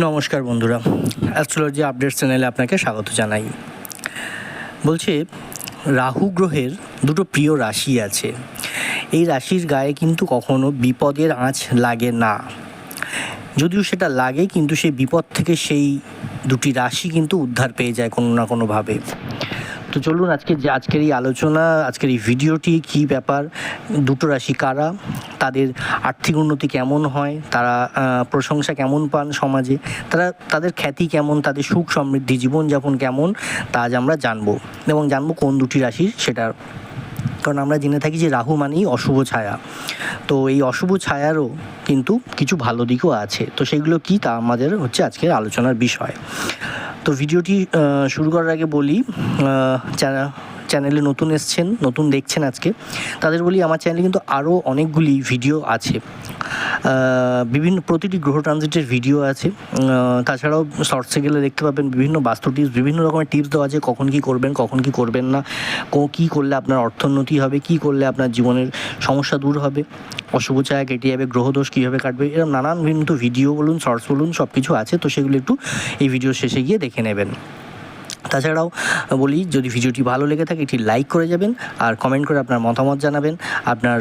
নমস্কার বন্ধুরা astrology update চ্যানেলে আপনাকে স্বাগত জানাই। বলছে, রাহু গ্রহের দুটো প্রিয় রাশি আছে। এই রাশির গায়ে কিন্তু কখনো বিপদের আঁচ লাগে না। যদিও সেটা লাগে, কিন্তু সেই বিপদ থেকে সেই দুটি রাশি কিন্তু উদ্ধার পেয়ে যায় কোনো না কোনোভাবে। তো চলুন আজকে যে আজকের এই আলোচনা, আজকের এই ভিডিওটি কী ব্যাপার, দুটো রাশি কারা, তাদের আর্থিক উন্নতি কেমন হয়, তারা প্রশংসা কেমন পান সমাজে, তারা, তাদের খ্যাতি কেমন, তাদের সুখ সমৃদ্ধি, জীবনযাপন কেমন, তা আজ আমরা জানব এবং জানব কোন দুটি রাশির সেটা কারণ আমরা জেনে থাকি যে রাহু মানেই অশুভ ছায়া। তো এই অশুভ ছায়ারও কিন্তু কিছু ভালো দিকও আছে। তো সেগুলো কি তা আমাদের হচ্ছে আজকের আলোচনার বিষয়। তো ভিডিওটি শুরু করার আগে বলি যারা চ্যানেলে নতুন এসছেন, নতুন দেখছেন আজকে, তাদের বলি আমার চ্যানেলে কিন্তু আরও অনেকগুলি ভিডিও আছে। বিভিন্ন প্রতিটি গ্রহ ট্রানজিটের ভিডিও আছে। তাছাড়াও শর্টসে গেলে দেখতে পাবেন বিভিন্ন বাস্তু টিপস বিভিন্ন রকমের টিপস দেওয়া আছে, কখন কি করবেন, কখন কি করবেন না, কো- করলে আপনার অর্থোন্নতি হবে, কি করলে আপনার জীবনের সমস্যা দূর হবে, অশুভ ছায়া কেটে যাবে গ্রহদোষ কীভাবে কাটবে এরকম নানান বিভিন্ন ভিডিও বলুন শর্টস বলুন সব কিছু আছে। তো সেগুলো একটু এই ভিডিও শেষে গিয়ে দেখে নেবেন। তাছাড়াও বলি, যদি ভিডিওটি ভালো লেগে থাকে, এটি লাইক করে যাবেন, আর কমেন্ট করে আপনার মতামত জানাবেন। আপনার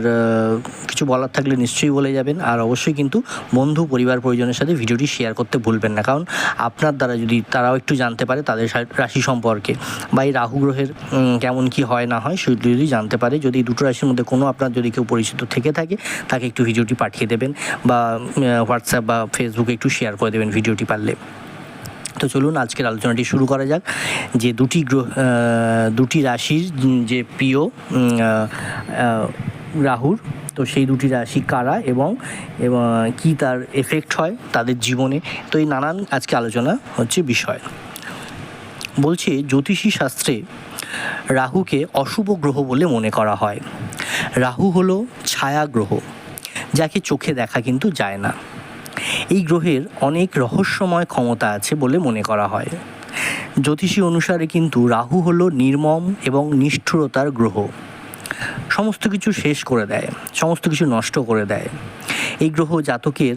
কিছু বলার থাকলে নিশ্চয়ই বলে যাবেন, আর অবশ্যই কিন্তু বন্ধু, পরিবার, পরিজনের সাথে ভিডিওটি শেয়ার করতে ভুলবেন না। কারণ আপনার দ্বারা যদি তারাও একটু জানতে পারে তাদের রাশি সম্পর্কে, বা এই রাহু গ্রহের কেমন কি হয় না হয় সেগুলো যদি জানতে পারে, যদি দুটো রাশির মধ্যে কোনো আপনার যদি কেউ পরিচিত থেকে থাকে, তাকে একটু ভিডিওটি পাঠিয়ে দেবেন, বা হোয়াটসঅ্যাপ বা ফেসবুকে একটু শেয়ার করে দেবেন ভিডিওটি পারলে। তো চলুন আজকের আলোচনাটি শুরু করা যাক। যে দুটি গ্রহ দুটি রাশির যে প্রিয় রাহুর, তো সেই দুটি রাশি কারা এবং কী তার এফেক্ট হয় তাদের জীবনে। তো এই নানান আজকে আলোচনা হচ্ছে বিষয়। বলছে, জ্যোতিষী শাস্ত্রে রাহুকে অশুভ গ্রহ বলে মনে করা হয়। রাহু হলো ছায়া গ্রহ, যাকে চোখে দেখা কিন্তু যায় না। এই গ্রহের অনেক রহস্যময় ক্ষমতা আছে বলে মনে করা হয়। জ্যোতিষী অনুসারে কিন্তু রাহু হলো নির্মম এবং নিষ্ঠুরতার গ্রহ। সমস্ত কিছু শেষ করে দেয়, সমস্ত কিছু নষ্ট করে দেয়। এই গ্রহ জাতকের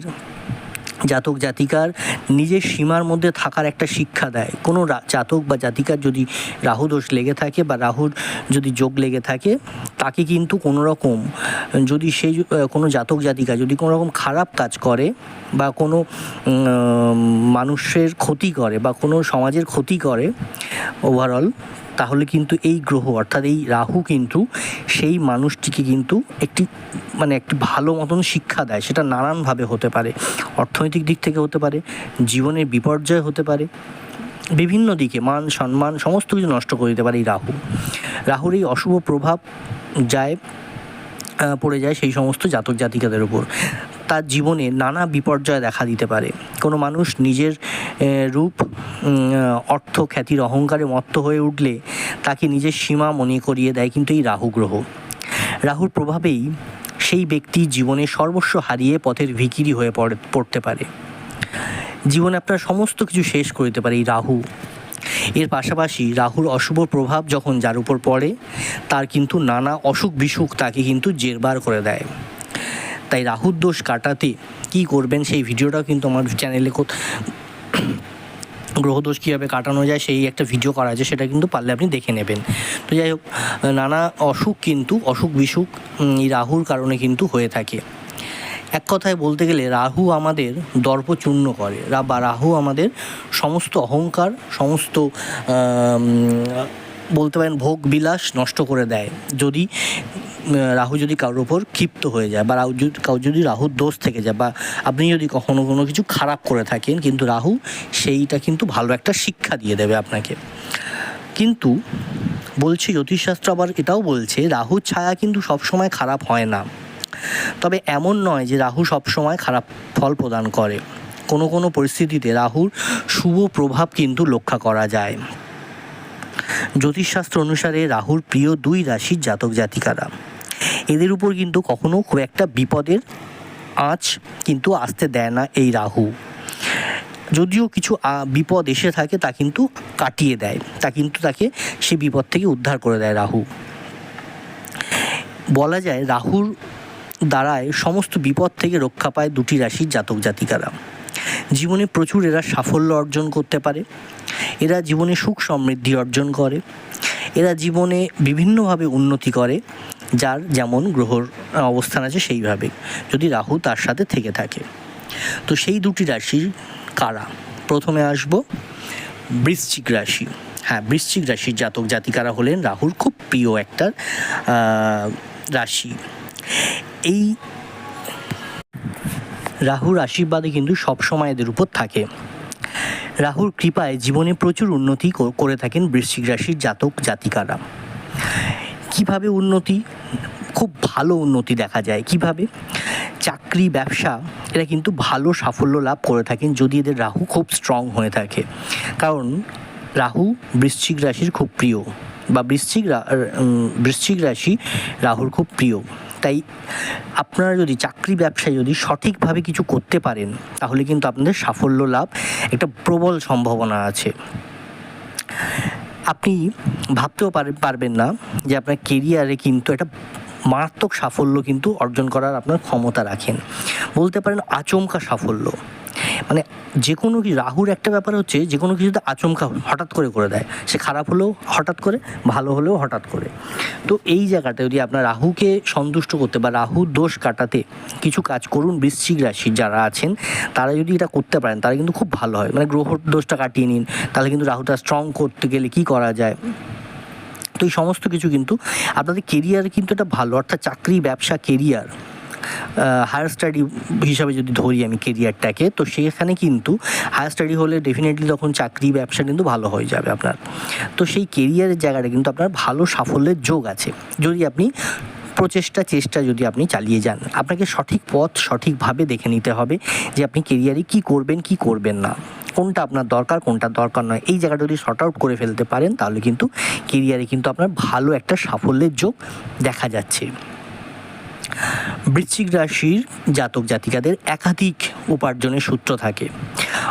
জাতক জাতিকার নিজের সীমার মধ্যে থাকার একটা শিক্ষা দেয়। কোনো জাতক বা জাতিকার যদি রাহু দোষ লেগে থাকে বা রাহুর যদি যোগ লেগে থাকে, তাকে কিন্তু কোনো রকম, যদি সেই কোনো জাতক জাতিকা যদি কোনো রকম খারাপ কাজ করে বা কোনো মানুষের ক্ষতি করে বা কোনো সমাজের ক্ষতি করে ওভারঅল তাহলে কিন্তু এই গ্রহ, অর্থাৎ এই রাহু কিন্তু সেই মানুষটিকে কিন্তু একটি মানে একটি ভালো মতন শিক্ষা দেয়। সেটা নানানভাবে হতে পারে। অর্থনৈতিক দিক থেকে হতে পারে, জীবনের বিপর্যয় হতে পারে, বিভিন্ন দিকে মান, সম্মান, সমস্ত কিছু নষ্ট করে দিতে পারে এই রাহু। রাহুর এই অশুভ প্রভাব যায় পড়ে যায় সেই সমস্ত জাতক জাতিকাদের উপর। তার জীবনে নানা বিপর্যয় দেখা দিতে পারে। কোনো মানুষ নিজের রূপ অর্থ, খ্যাতির অহংকারে মত্ত হয়ে উঠলে তাকে নিজের সীমা মনে করিয়ে দেয় কিন্তু এই রাহু গ্রহ। রাহুর প্রভাবেই সেই ব্যক্তি জীবনে সর্বস্ব হারিয়ে পথের ভিকিরি হয়ে পড়ে, পড়তে পারে। জীবনে আপনার সমস্ত কিছু শেষ করে দিতে পারে এই রাহু। এর পাশাপাশি রাহুর অশুভ প্রভাব যখন যার উপর পড়ে, তার কিন্তু নানা অসুখ বিসুখ তাকে কিন্তু জেরবার করে দেয়। তাই রাহুর দোষ কাটাতে কি করবেন সেই ভিডিওটাও কিন্তু আমার চ্যানেলে গ্রহদোষ কীভাবে কাটানো যায় সেই একটা ভিডিও করা আছে, সেটা কিন্তু পারলে আপনি দেখে নেবেন। তো যাই হোক, নানা অসুখ কিন্তু, অসুখ বিসুখ এই রাহুর কারণে কিন্তু হয়ে থাকে। এক কথায় বলতে গেলে রাহু আমাদের দর্প চূর্ণ করে বা রাহু আমাদের সমস্ত অহংকার, সমস্ত বলতে পারেন ভোগ বিলাস নষ্ট করে দেয়। যদি রাহু যদি কারোর ওপর ক্ষিপ্ত হয়ে যায় বা রাহু যদি যদি রাহুর দোষ থেকে যায় বা আপনি যদি কখনো কোনো কিছু খারাপ করে থাকেন, কিন্তু রাহু সেইটা কিন্তু ভালো একটা শিক্ষা দিয়ে দেবে আপনাকে। কিন্তু বলছে জ্যোতিষশাস্ত্র আবার এটাও বলছে, রাহুর ছায়া কিন্তু সবসময় খারাপ হয় না। তবে এমন নয় যে রাহু সবসময় খারাপ ফল প্রদান করে। কোনো কোনো পরিস্থিতিতে রাহুর শুভ প্রভাব কিন্তু লক্ষ্য করা যায়। জ্যোতিষশাস্ত্র অনুসারে রাহুর প্রিয় দুই রাশির জাতক জাতিকারা এদের উপর কিন্তু কখনো খুব একটা বিপদের আঁচ কিন্তু আসতে দেয় না এই রাহু। যদিও কিছু বিপদ এসে থাকে, তা কিন্তু কাটিয়ে দেয়। তা কিন্তু তাকে সে বিপদ থেকে উদ্ধার করে দেয় রাহু। বলা যায় রাহুর দ্বারায় সমস্ত বিপদ থেকে রক্ষা পায় দুটি রাশির জাতক জাতিকারা। জীবনে প্রচুর এরা সাফল্য অর্জন করতে পারে। এরা জীবনে সুখ সমৃদ্ধি অর্জন করে। এরা জীবনে বিভিন্নভাবে উন্নতি করে। যার যেমন গ্রহর অবস্থান আছে সেইভাবে যদি রাহু তার সাথে থেকে থাকে। তো সেই দুটি রাশি কারা? প্রথমে আসব বৃশ্চিক রাশি। হ্যাঁ বৃশ্চিক রাশির জাতক জাতিকারা হলেন রাহুর খুব প্রিয় একটা রাশি। এই রাহুর আশীর্বাদে কিন্তু সবসময় এদের উপর থাকে। রাহুর কৃপায় জীবনে প্রচুর উন্নতি করে থাকেন বৃশ্চিক রাশির জাতক জাতিকারা। কীভাবে উন্নতি, খুব ভালো উন্নতি দেখা যায়, কীভাবে চাকরি, ব্যবসা, এরা কিন্তু ভালো সাফল্য লাভ করে থাকেন যদি এদের রাহু খুব স্ট্রং হয়ে থাকে। কারণ রাহু বৃশ্চিক রাশির খুব প্রিয় বা বৃশ্চিক বৃশ্চিক রাশি রাহুর খুব প্রিয়। তাই আপনারা যদি চাকরি, ব্যবসায় যদি সঠিকভাবে কিছু করতে পারেন, তাহলে কিন্তু আপনাদের সাফল্য লাভ একটা প্রবল সম্ভাবনা আছে। আপনি ভাবতেও পারে- পারবেন না যে আপনার কেরিয়ারে কিন্তু একটা মারাত্মক সাফল্য কিন্তু অর্জন করার আপনার ক্ষমতা রাখেন। বলতে পারেন আচমকা সাফল্য। মানে যে কোনো কি রাহুর একটা ব্যাপার হচ্ছে যে কোনো কিছুতে আচমকা হঠাৎ করে করে দেয়। সে খারাপ হলেও হঠাৎ করে, ভালো হলেও হঠাৎ করে। তো এই জায়গাটা যদি আপনার রাহুকে সন্তুষ্ট করতে বা রাহুর দোষ কাটাতে কিছু কাজ করুন, বৃশ্চিক রাশি যারা আছেন, তারা যদি এটা করতে পারেন তারা কিন্তু খুব ভালো হয়। মানে গ্রহ দোষটা কাটিয়ে নিন, তাহলে কিন্তু রাহুটা স্ট্রং করতে গেলে কি করা যায়? তো এই সমস্ত কিছু কিন্তু আপনাদের কেরিয়ার কিন্তু এটা ভালো, অর্থাৎ চাকরি, ব্যবসা কেরিয়ার হায়ার স্টাডি হিসাবে যদি ধরি আমি কেরিয়ারটাকে তো সেখানে কিন্তু হায়ার স্টাডি হলে ডেফিনেটলি তখন চাকরি ব্যবসা কিন্তু ভালো হয়ে যাবে আপনার। তো সেই কেরিয়ারের জায়গাটা কিন্তু আপনার ভালো সাফল্যের যোগ আছে। যদি আপনি প্রচেষ্টা, চেষ্টা যদি আপনি চালিয়ে যান, আপনাকে সঠিক পথ সঠিকভাবে দেখে নিতে হবে যে আপনি কেরিয়ারে কি করবেন কি করবেন না। কোনটা আপনার দরকার, কোনটা দরকার নয়। এই জায়গাটা যদি শর্ট আউট করে ফেলতে পারেন, তাহলে কিন্তু কেরিয়ারে কিন্তু আপনার ভালো একটা সাফল্যের যোগ দেখা যাচ্ছে। বৃশ্চিক রাশির জাতক জাতিকাদের একাধিক উপার্জনের সূত্র থাকে।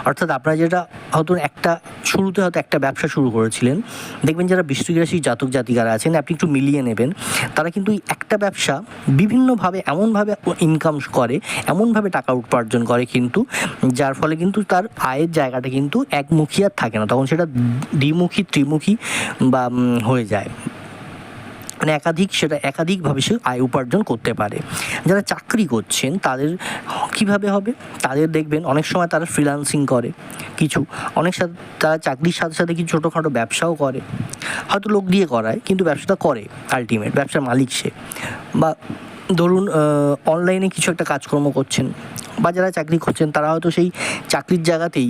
অর্থাৎ আপনারা যেটা হয়তো একটা শুরুতে হয়তো একটা ব্যবসা শুরু করেছিলেন, দেখবেন যারা বৃশ্চিক রাশির জাতক জাতিকারা আছেন, আপনি একটু মিলিয়ে নেবেন, তারা কিন্তু একটা ব্যবসা বিভিন্নভাবে এমনভাবে ইনকাম করে, এমনভাবে টাকা উপার্জন করে কিন্তু, যার ফলে কিন্তু তার আয়ের জায়গাটা কিন্তু একমুখী আর থাকে না। তখন সেটা দ্বিমুখী, ত্রিমুখী বা হয়ে যায়। মানে একাধিক সেটা একাধিকভাবে সে আয় উপার্জন করতে পারে। যারা চাকরি করছেন, তাদের কীভাবে হবে? তাদের দেখবেন অনেক সময় তারা ফ্রিল্যান্সিং করে। কিছু, অনেক সাথে, তারা চাকরির সাথে সাথে কিছু ছোটোখাটো ব্যবসাও করে। হয়তো লোক দিয়ে করায়, কিন্তু ব্যবসাটা করে আলটিমেট ব্যবসার মালিক সে। বা ধরুন অনলাইনে কিছু একটা কাজকর্ম করছেন, বা যারা চাকরি করছেন, তারা হয়তো সেই চাকরির জায়গাতেই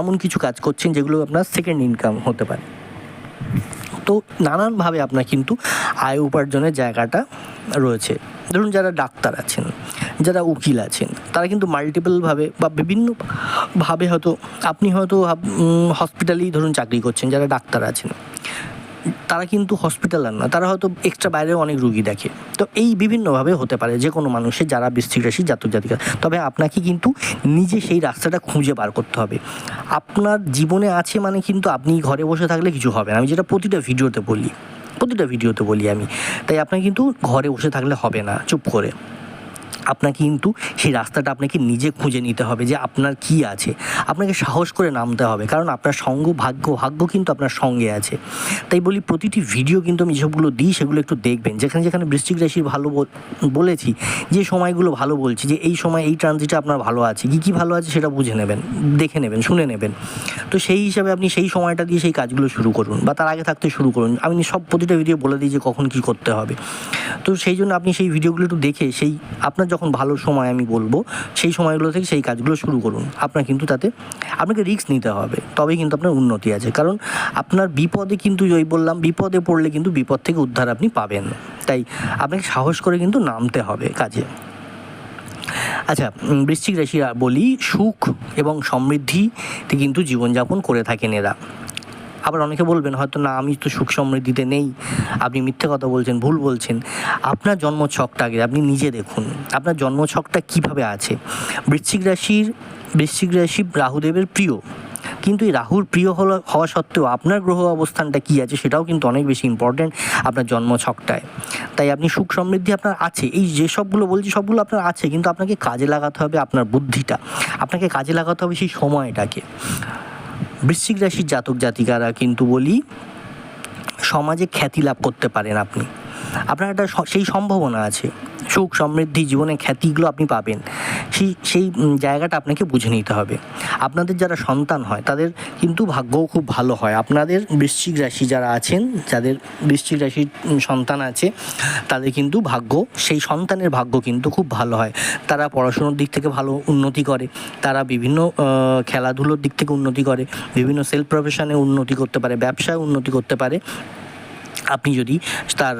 এমন কিছু কাজ করছেন, যেগুলো আপনার সেকেন্ড ইনকাম হতে পারে। তো নানানভাবে আপনার কিন্তু আয় উপার্জনের জায়গাটা রয়েছে। ধরুন যারা ডাক্তার আছেন, যারা উকিল আছেন, তারা কিন্তু মাল্টিপলভাবে বা বিভিন্নভাবে হয়তো আপনি হয়তো হসপিটালেই ধরুন চাকরি করছেন, যারা ডাক্তার আছেন। তারা কিন্তু হসপিটালার না, তারা হয়তো এক্সট্রা বাইরেও অনেক রুগী দেখে। তো এই বিভিন্নভাবে হতে পারে যে কোনো মানুষের যারা বৃশ্চিক রাশি জাতক জাতিকা। তবে আপনাকে কিন্তু নিজে সেই রাস্তাটা খুঁজে বার করতে হবে। আপনার জীবনে আছে মানে কিন্তু আপনি ঘরে বসে থাকলে কিছু হবে না। আমি যেটা প্রতিটা ভিডিওতে বলি, প্রতিটা ভিডিওতে বলি আমি। তাই আপনার কিন্তু ঘরে বসে থাকলে হবে না, চুপ করে। আপনাকে কিন্তু সেই রাস্তাটা আপনাকে নিজে খুঁজে নিতে হবে যে আপনার কি আছে। আপনাকে সাহস করে নামতে হবে, কারণ আপনার সঙ্গ ভাগ্য ভাগ্য কিন্তু আপনার সঙ্গে আছে। তাই বলি, প্রতিটি ভিডিও কিন্তু আমি যেসবগুলো দিই, সেগুলো একটু দেখবেন। যেখানে যেখানে বৃশ্চিক রাশির ভালো বলেছি, যে সময়গুলো ভালো বলছি, যে এই সময় এই ট্রানজিটে আপনার ভালো আছে, কী কী ভালো আছে সেটা বুঝে নেবেন, দেখে নেবেন, শুনে নেবেন। তো সেই হিসাবে আপনি সেই সময়টা দিয়ে সেই কাজগুলো শুরু করুন বা তার আগে থাকতে শুরু করুন। আমি সব প্রতিটা ভিডিও বলে দিই যে কখন কী করতে হবে। তো সেই জন্য আপনি সেই ভিডিওগুলো একটু দেখে, সেই আপনার যখন ভালো সময় আমি বলব, সেই সময়গুলো থেকে সেই কাজগুলো শুরু করুন। আপনার কিন্তু তাতে, আপনাকে রিস্ক নিতে হবে। তবেই কিন্তু আপনার উন্নতি আছে। কারণ আপনার বিপদে কিন্তু ওই বললাম, বিপদে পড়লে কিন্তু বিপদ থেকে উদ্ধার আপনি পাবেন। তাই আপনাকে সাহস করে কিন্তু নামতে হবে কাজে। আচ্ছা বৃশ্চিক রাশি বলি, সুখ এবং সমৃদ্ধিতে কিন্তু জীবনযাপন করে থাকেন এরা। আবার অনেকে বলবেন, হয়তো না, আমি তো সুখ সমৃদ্ধিতে নেই। আপনি মিথ্যে কথা বলছেন, ভুল বলছেন। আপনার জন্ম ছকটা আগে, আপনি নিজে দেখুন, আপনার জন্ম ছকটা কীভাবে আছে? বৃশ্চিক রাশির, বৃশ্চিক রাশি রাহুদেবের প্রিয়। কিন্তু এই রাহুর প্রিয় হলো, হওয়া সত্ত্বেও আপনার গ্রহ অবস্থানটা কী আছে সেটাও কিন্তু অনেক বেশি ইম্পর্ট্যান্ট আপনার জন্ম ছকটায় তাই আপনি সুখ সমৃদ্ধি আপনার আছে, এই যে সবগুলো বলছি সবগুলো আপনার আছে, কিন্তু আপনাকে কাজে লাগাতে হবে আপনার বুদ্ধিটা। আপনাকে কাজে লাগাতে হবে সেই সময়টাকে। বৃশ্চিক রাশির জাতক জাতিকারা কিন্তু বলি সমাজে খ্যাতি লাভ করতে পারেন আপনি। আপনার একটা সেই সম্ভাবনা আছে। সুখ, সমৃদ্ধি, জীবনে খ্যাতিগুলো আপনি পাবেন। সেই সেই জায়গাটা আপনাকে বুঝে নিতে হবে। আপনাদের যারা সন্তান হয়, তাদের কিন্তু ভাগ্যও খুব ভালো হয়। আপনাদের বৃশ্চিক রাশি যারা আছেন, যাদের বৃশ্চিক রাশির সন্তান আছে, তাদের কিন্তু ভাগ্য, সেই সন্তানের ভাগ্য কিন্তু খুব ভালো হয়। তারা পড়াশুনোর দিক থেকে ভালো উন্নতি করে। তারা বিভিন্ন খেলাধুলোর দিক থেকে উন্নতি করে। বিভিন্ন সেলফ প্রফেশনে উন্নতি করতে পারে, ব্যবসায় উন্নতি করতে পারে। আপনি যদি তার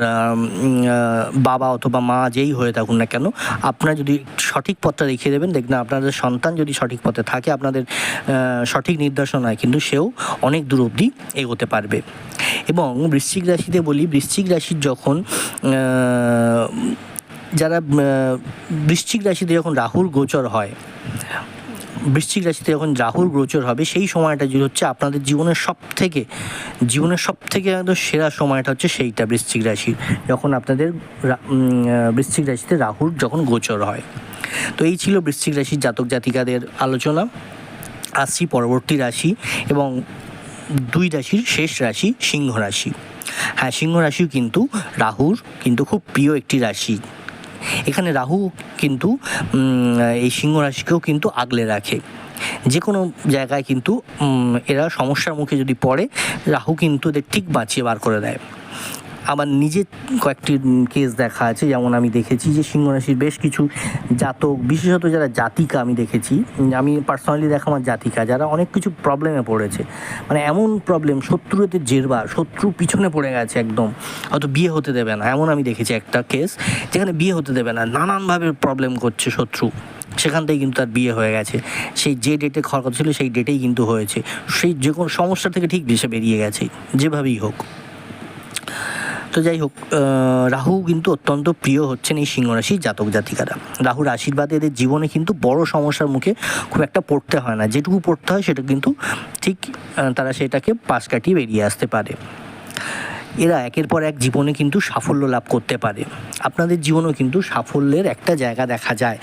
বাবা অথবা মা যেই হয়ে থাকুন না কেন, আপনার যদি সঠিক পথটা দেখিয়ে দেবেন, দেখবেন আপনাদের সন্তান যদি সঠিক পথে থাকে, আপনাদের সঠিক নির্দেশনায় কিন্তু সেও অনেক দূর অবধি এগোতে পারবে। এবং বৃশ্চিক রাশিতে বলি, বৃশ্চিক রাশির যখন যারা বৃশ্চিক রাশিতে যখন রাহুর গোচর হয় বৃশ্চিক রাশিতে যখন রাহুর গোচর হবে, সেই সময়টা যে হচ্ছে আপনাদের জীবনের সব থেকে জীবনের সব থেকে একদম সেরা সময়টা হচ্ছে সেইটা বৃশ্চিক রাশির যখন আপনাদের বৃশ্চিক রাশিতে রাহুর যখন গোচর হয়। তো এই ছিল বৃশ্চিক রাশির জাতক জাতিকাদের আলোচনা। আসছি পরবর্তী রাশি এবং দুই রাশির শেষ রাশি সিংহ রাশি। হ্যাঁ সিংহ রাশিও কিন্তু রাহুর কিন্তু খুব প্রিয় একটি রাশি। এখানে রাহু কিন্তু এই সিংহ রাশিকেও কিন্তু আগলে রাখে। যে কোনো জায়গায় কিন্তু এরা সমস্যার মুখে যদি পড়ে, রাহু কিন্তু এদের ঠিক বাঁচিয়ে বার করে দেয়। আবার নিজের কয়েকটি কেস দেখা আছে, যেমন আমি দেখেছি যে সিংহ রাশির বেশ কিছু জাতক, বিশেষত যারা জাতিকা আমি দেখেছি আমি পার্সোনালি দেখা আমার জাতিকা, যারা অনেক কিছু প্রবলেমে পড়েছে। মানে এমন প্রবলেম শত্রুতে জেরবা শত্রু পিছনে পড়ে গেছে একদম, হয়তো বিয়ে হতে দেবে না, এমন আমি দেখেছি একটা কেস যেখানে বিয়ে হতে দেবে না, নানানভাবে প্রবলেম করছে শত্রু। সেখান থেকে কিন্তু তার বিয়ে হয়ে গেছে। সেই যে ডেটে কথা ছিল, সেই ডেটেই কিন্তু হয়েছে। সেই যে কোনো সমস্যা থেকে ঠিক দেশে বেরিয়ে গেছে, যেভাবেই হোক। তো যাই হোক রাহু কিন্তু অত্যন্ত প্রিয় হচ্ছেন এই সিংহরাশির জাতক জাতিকারা। রাহুর আশীর্বাদে এদের জীবনে কিন্তু বড় সমস্যার মুখে খুব একটা পড়তে হয় না। যেটুকু পড়তে হয় সেটা কিন্তু ঠিক তারা সেটাকে পাশ কাটিয়ে বেরিয়ে আসতে পারে। এরা একের পর এক জীবনে কিন্তু সাফল্য লাভ করতে পারে। আপনাদের জীবনেও কিন্তু সাফল্যের একটা জায়গা দেখা যায়।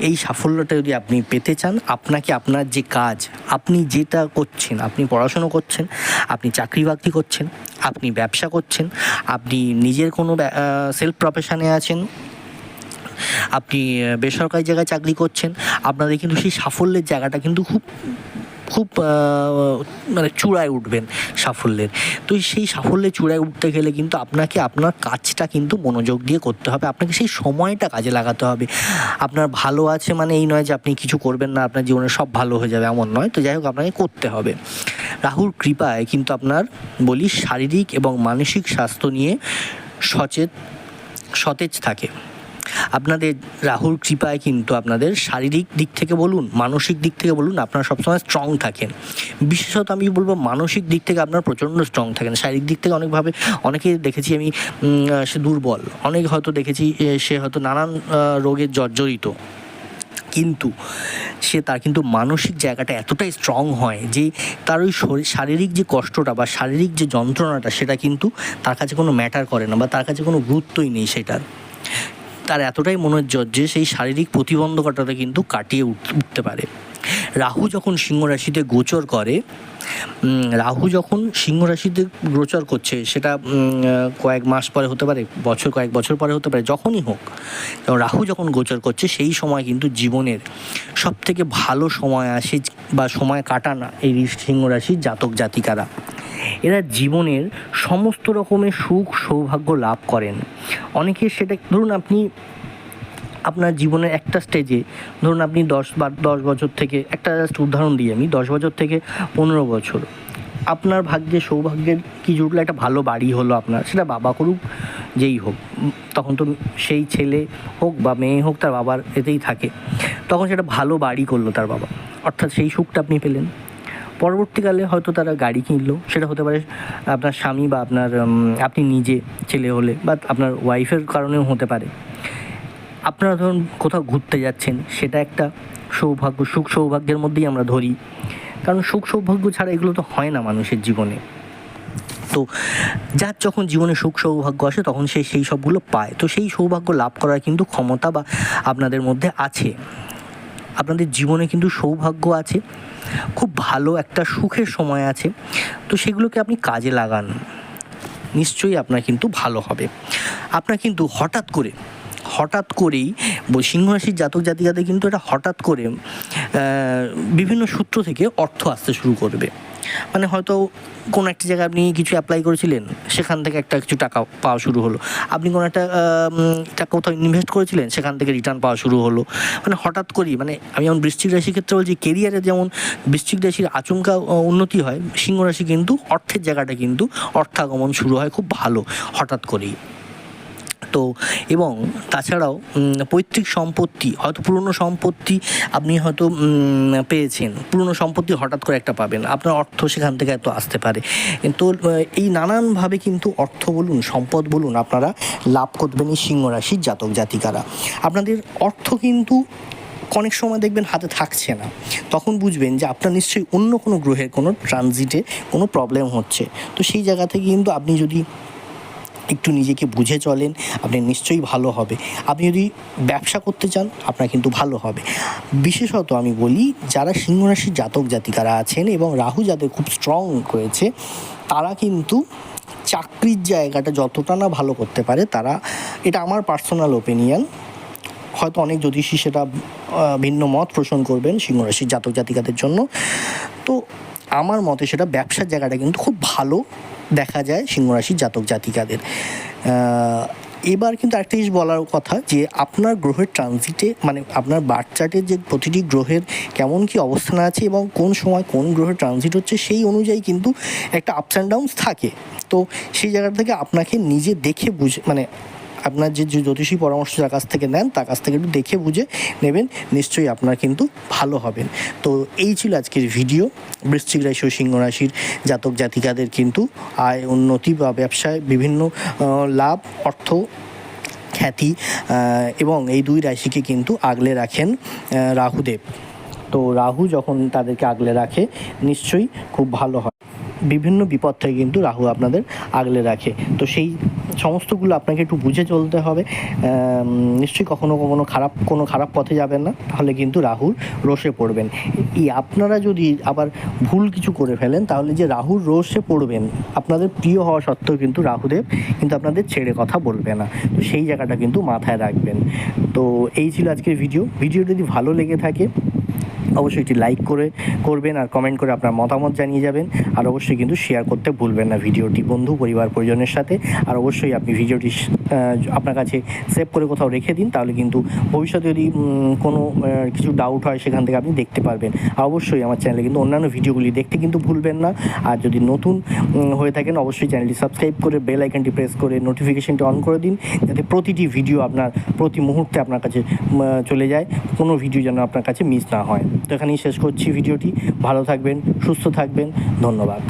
এই সাফল্যটা যদি আপনি পেতে চান, আপনাকে আপনার যে কাজ, আপনি যেটা করছেন, আপনি পড়াশুনো করছেন, আপনি চাকরি বাকরি করছেন, আপনি ব্যবসা করছেন, আপনি নিজের কোনো সেলফ প্রফেশনে আছেন, আপনি বেসরকারি জায়গায় চাকরি করছেন, আপনাদের কিন্তু সেই সাফল্যের জায়গাটা কিন্তু খুব খুব মানে চূড়ায় উঠবেন সাফল্যের। তো সেই সাফল্যের চূড়ায় উঠতে গেলে কিন্তু আপনাকে আপনার কাজটা কিন্তু মনোযোগ দিয়ে করতে হবে। আপনাকে সেই সময়টা কাজে লাগাতে হবে। আপনার ভালো আছে মানে এই নয় যে আপনি কিছু করবেন না, আপনার জীবনে সব ভালো হয়ে যাবে এমন নয়। তো যাই হোক আপনাকে করতে হবে। রাহুর কৃপায় কিন্তু আপনার বলি শারীরিক এবং মানসিক স্বাস্থ্য নিয়ে সচেত, সতেজ থাকে। আপনাদের রাহুর কৃপায় কিন্তু আপনাদের শারীরিক দিক থেকে বলুন, মানসিক দিক থেকে বলুন, আপনারা সবসময় স্ট্রং থাকেন। বিশেষত আমি বলব মানসিক দিক থেকে আপনার প্রচণ্ড স্ট্রং থাকেন। শারীরিক দিক থেকে অনেকভাবে, অনেকে দেখেছি আমি সে দুর্বল। অনেক হয়তো দেখেছি সে হয়তো নানান রোগে জর্জরিত। কিন্তু সে তার কিন্তু মানসিক জায়গাটা এতটাই স্ট্রং হয় যে তার ওই শরীর শারীরিক যে কষ্টটা বা শারীরিক যে যন্ত্রণাটা, সেটা কিন্তু তার কাছে কোনো ম্যাটার করে না বা তার কাছে কোনো গুরুত্বই নেই সেটার। তার এতটাই মনোযোগ যে সেই শারীরিক প্রতিবন্ধকতাটা কিন্তু কাটিয়ে উঠ- উঠতে পারে। রাহু যখন সিংহ রাশিতে গোচর করে রাহু যখন সিংহ রাশিতে গোচর করছে, সেটা কয়েক মাস পরে হতে পারে, বছর কয়েক বছর পরে হতে পারে, যখনই হোক রাহু যখন গোচর করছে, সেই সময় কিন্তু জীবনের সব থেকে ভালো সময় আসে বা সময় কাটানা এই সিংহ রাশির জাতক জাতিকারা। এরা জীবনের সমস্ত রকমের সুখ সৌভাগ্য লাভ করেন। অনেকে সেটা, ধরুন আপনি আপনার জীবনের একটা স্টেজে ধরুন আপনি দশ বা দশ বছর থেকে, একটা জাস্ট উদাহরণ দিই আমি, দশ বছর থেকে পনেরো বছর। আপনার ভাগ্যে, সৌভাগ্যের কি জুটলো? একটা ভালো বাড়ি হলো আপনার, সেটা বাবা করুক, যেই হোক। তখন তো সেই ছেলে হোক বা মেয়ে হোক, তার বাবার এতেই থাকে। তখন সেটা ভালো বাড়ি করল তার বাবা। অর্থাৎ সেই সুখটা আপনি পেলেন। পরবর্তীকালে হয়তো তারা গাড়ি কিনলো, সেটা হতে পারে আপনার স্বামী বা আপনার আপনি নিজে ছেলে হলে, বা আপনার ওয়াইফের কারণেও হতে পারে। আপনারা ধরুন কোথাও ঘুরতে যাচ্ছেন, সেটা একটা সৌভাগ্য, সুখ সৌভাগ্যের মধ্যেই আমরা ধরি। কারণ সুখ সৌভাগ্য ছাড়া এগুলো তো হয় না মানুষের জীবনে। তো যার যখন জীবনে সুখ সৌভাগ্য আসে, তখন সে সেই সবগুলো পায়। তো সেই সৌভাগ্য লাভ করার কিন্তু ক্ষমতা বা আপনাদের মধ্যে আছে। আপনাদের জীবনে কিন্তু সৌভাগ্য আছে, খুব ভালো একটা সুখের সময় আছে। তো সেগুলোকে আপনি কাজে লাগান। নিশ্চয়ই আপনার কিন্তু ভালো হবে। আপনার কিন্তু হঠাৎ করে হঠাৎ করেই সিংহ রাশির জাতক জাতিকাদের কিন্তু এটা হঠাৎ করে বিভিন্ন সূত্র থেকে অর্থ আসতে শুরু করবে। মানে হয়তো কোনো একটা জায়গায় আপনি কিছু অ্যাপ্লাই করেছিলেন, সেখান থেকে একটা কিছু টাকা পাওয়া শুরু হলো। আপনি কোনো একটা টাকা কোথাও ইনভেস্ট করেছিলেন, সেখান থেকে রিটার্ন পাওয়া শুরু হলো। মানে হঠাৎ করেই মানে আমি যেমন বৃশ্চিক রাশির ক্ষেত্রে বলছি কেরিয়ারে যেমন বৃশ্চিক রাশির আচমকা উন্নতি হয়, সিংহ রাশি কিন্তু অর্থের জায়গাটা কিন্তু অর্থাগমন শুরু হয় খুব ভালো, হঠাৎ করেই। তো এবং তাছাড়াও পৈতৃক সম্পত্তি, হয়তো পুরনো সম্পত্তি আপনি হয়তো পেয়েছেন। পুরনো সম্পত্তি হঠাৎ করে একটা পাবেন। আপনার অর্থ সেখান থেকে এত আসতে পারে। তো এই নানানভাবে কিন্তু অর্থ বলুন, সম্পদ বলুন আপনারা লাভ করবেন এই সিংহ রাশির জাতক জাতিকারা। আপনাদের অর্থ কিন্তু অনেক সময় দেখবেন হাতে থাকছে না। তখন বুঝবেন যে আপনার নিশ্চয়ই অন্য কোনো গ্রহের কোনো ট্রানজিটে কোনো প্রবলেম হচ্ছে। তো সেই জায়গা থেকে কিন্তু আপনি যদি একটু নিজেকে বুঝে চলেন, আপনি নিশ্চয়ই ভালো হবে। আপনি যদি ব্যবসা করতে চান, আপনার কিন্তু ভালো হবে। বিশেষত আমি বলি, যারা সিংহ রাশির জাতক জাতিকারা আছেন এবং রাহু যাদের খুব স্ট্রং রয়েছে, তারা কিন্তু চাকরির জায়গাটা যতটা না ভালো করতে পারে, তারা, এটা আমার পার্সোনাল ওপিনিয়ন হয়তো অনেক জ্যোতিষী সেটা ভিন্ন মত পোষণ করবেন সিংহ রাশির জাতক জাতিকাদের জন্য। তো আমার মতে সেটা ব্যবসার জায়গাটা কিন্তু খুব ভালো। দেখা যায় সিংহরাশির জাতক জাতিকাদের। এবার কিন্তু একটা জিনিস বলার কথা যে আপনার গ্রহের ট্রানজিটে মানে আপনার বার্থ চার্টের যে প্রতিটি গ্রহের কেমন কি অবস্থান আছে এবং কোন সময় কোন গ্রহের ট্রানজিট হচ্ছে সেই অনুযায়ী কিন্তু একটা আপস অ্যান্ড ডাউনস থাকে। তো সেই জায়গা থেকে আপনাকে নিজে দেখে বুঝে মানে আপনার যে জ্যোতিষী পরামর্শ যার কাছ থেকে নেন, তার কাছ থেকে একটু দেখে বুঝে নেবেন, নিশ্চয়ই আপনার কিন্তু ভালো হবেন। তো এই ছিল আজকের ভিডিও। বৃশ্চিক রাশি ও সিংহ রাশির জাতক জাতিকাদের কিন্তু আয় উন্নতি বা ব্যবসায় বিভিন্ন লাভ, অর্থ খ্যাতি এবং এই দুই রাশিকে কিন্তু আগলে রাখেন রাহুদেব। তো রাহু যখন তাদেরকে আগলে রাখে, নিশ্চয়ই খুব ভালো হয়। বিভিন্ন বিপদ থেকে কিন্তু রাহু আপনাদের আগলে রাখে। তো সেই সমস্তগুলো আপনাকে একটু বুঝে চলতে হবে। নিশ্চয়ই কখনো কখনো খারাপ, কোনো খারাপ পথে যাবেন না, তাহলে কিন্তু রাহুর রোষে পড়বেন। এই আপনারা যদি আবার ভুল কিছু করে ফেলেন, তাহলে যে রাহুর রোষে পড়বেন, আপনাদের প্রিয় হওয়া সত্ত্বেও কিন্তু রাহুদেব কিন্তু আপনাদের ছেড়ে কথা বলবে না। তো সেই জায়গাটা কিন্তু মাথায় রাখবেন। তো এই ছিল আজকের ভিডিও। ভিডিও যদি ভালো লেগে থাকে অবশ্যই একটি লাইক করে করবেন আর কমেন্ট করে আপনার মতামত জানিয়ে যাবেন। আর অবশ্যই কিন্তু শেয়ার করতে ভুলবেন না ভিডিওটি, বন্ধু, পরিবার, পরিজনের সাথে। আর অবশ্যই আপনি ভিডিওটি আপনার কাছে সেভ করে কোথাও রেখে দিন, তাহলে কিন্তু ভবিষ্যতে যদি কোনো কিছু ডাউট হয় সেখান থেকে আপনি দেখতে পারবেন। আর অবশ্যই আমার চ্যানেলে কিন্তু অন্যান্য ভিডিওগুলি দেখতে কিন্তু ভুলবেন না। আর যদি নতুন হয়ে থাকেন, অবশ্যই চ্যানেলটি সাবস্ক্রাইব করে বেল আইকনটি প্রেস করে নোটিফিকেশনটি অন করে দিন, যাতে প্রতিটি ভিডিও আপনার, প্রতি মুহূর্তে আপনার কাছে চলে যায়। কোনো ভিডিও যেন আপনার কাছে মিস না হয়। তো এখানেই শেষ করছি ভিডিওটি। ভালো থাকবেন সুস্থ থাকবেন ধন্যবাদ।